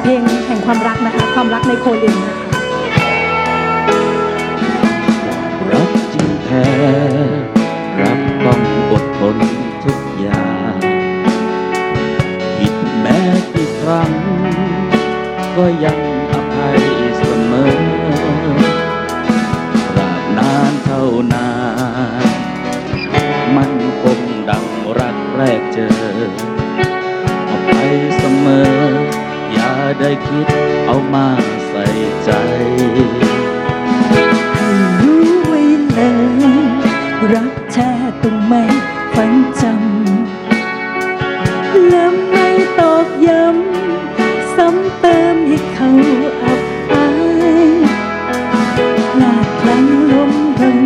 เพลงแห่งความรักนะคะ ความรักในโคลินรักจริงแท้รักต้องอดทนทุกอย่างผิดแม้กี่ครั้ง ก็ยัง ได้คิดเอามาใส่ใจให้รู้ไว้เลยรักแท้ต้องไม่ฝังจำและไม่ตอกย้ำซ้ำเติมให้เขาอับอายพลาดพลั้งล้มลง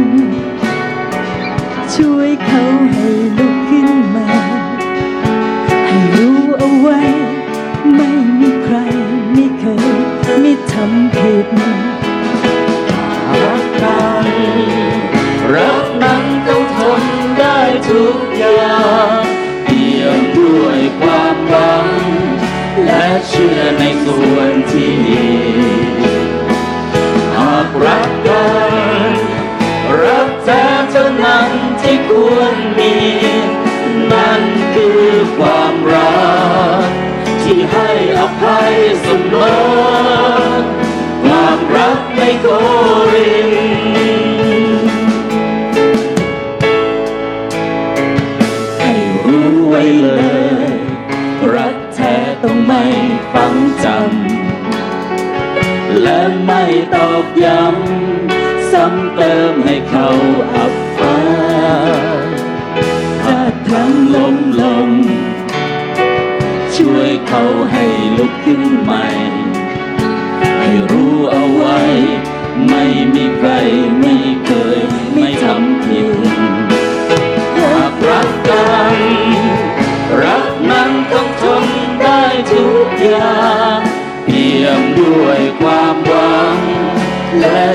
ช่วยเขา และเชื่อในส่วนที่ดีหากรักกันรักแท้เท่านั้นที่ควรมี นั่นคือความรัก ที่ให้อภัยเสมอความรักในโกรินให้รู้ไว้เลย และไม่ตอกย้ำซ้ำเติมให้เขาอับอายถ้าครั้งล้มลงช่วยเขาให้ลุกขึ้นใหม่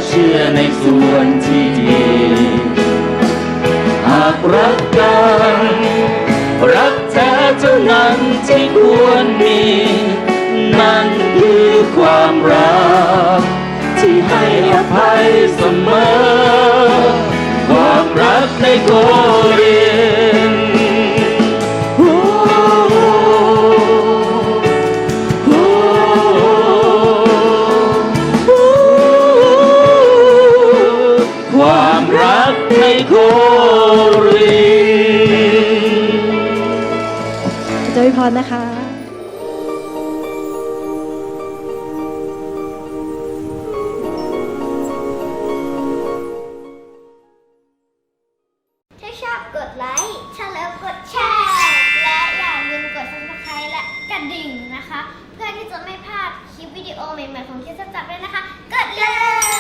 เชื่อในส่วนที่ดี หากรักกัน รักแท้เท่านั้นที่ควรมี นั่นคือความรัก ที่ให้อภัยเสมอ ความรักในโกริ ในโกรินเจริญพรนะคะถ้าชอบกดไลค์ถ้าแล้วกดแชร์ และอย่าลืมกด subscribe และกระดิ่งนะคะ เพื่อที่จะไม่พลาดคลิปวิดีโอใหม่ๆของคิดจับเลยนะคะ กดเลย